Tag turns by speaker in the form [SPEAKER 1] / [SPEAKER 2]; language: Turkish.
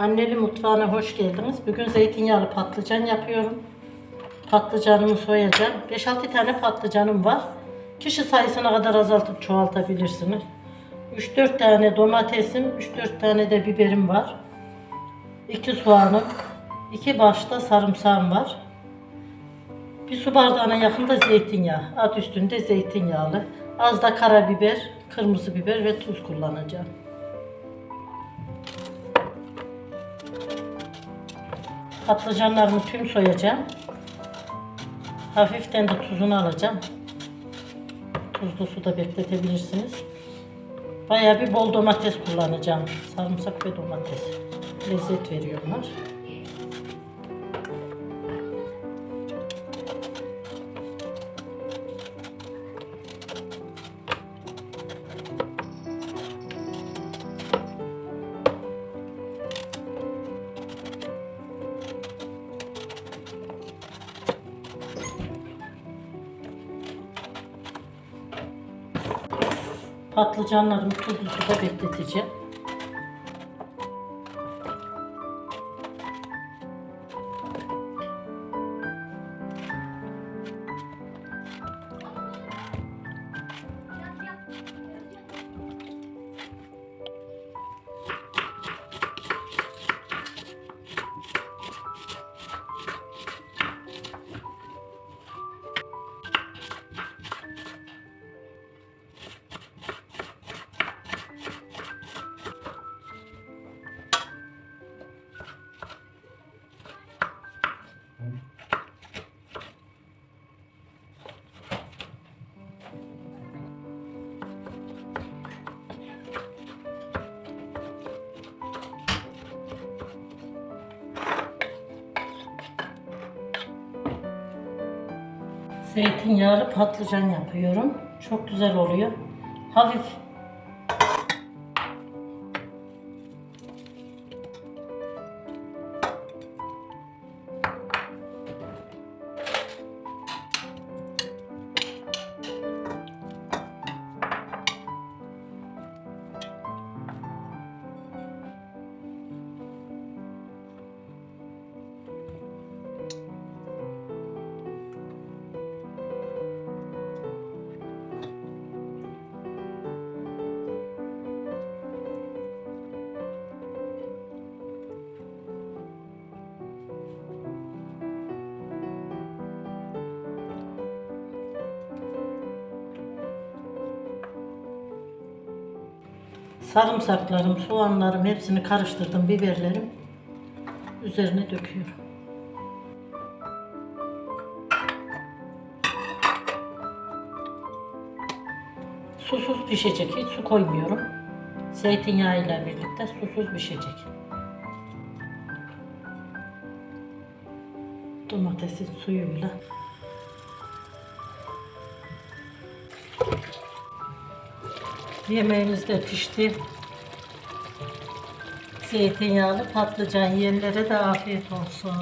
[SPEAKER 1] Anneli mutfağına hoş geldiniz. Bugün zeytinyağlı patlıcan yapıyorum. Patlıcanımı soyacağım. 5-6 tane patlıcanım var. Kişi sayısına kadar azaltıp çoğaltabilirsiniz. 3-4 tane domatesim, 3-4 tane de biberim var. 2 soğanım, 2 başta sarımsağım var. Bir su bardağına yakın da zeytinyağı. Ad üstünde zeytinyağlı. Az da karabiber, kırmızı biber ve tuz kullanacağım. Patlıcanlarımı tüm soyacağım. Hafiften de tuzunu alacağım. Tuzlu suda bekletebilirsiniz. Bayağı bir bol domates kullanacağım. Sarımsak ve domates. Lezzet veriyorlar. Patlıcanlarımı tuzlu suda bekleteceğim. Zeytinyağlı patlıcan yapıyorum. Çok güzel oluyor. Hafif sarımsaklarım, soğanlarım hepsini karıştırdım. Biberlerim üzerine döküyorum. Susuz pişecek. Hiç su koymuyorum. Zeytinyağı ile birlikte susuz pişecek. Domatesin suyuyla. Yemeğimiz de pişti. Zeytinyağlı patlıcan yiyenlere de afiyet olsun.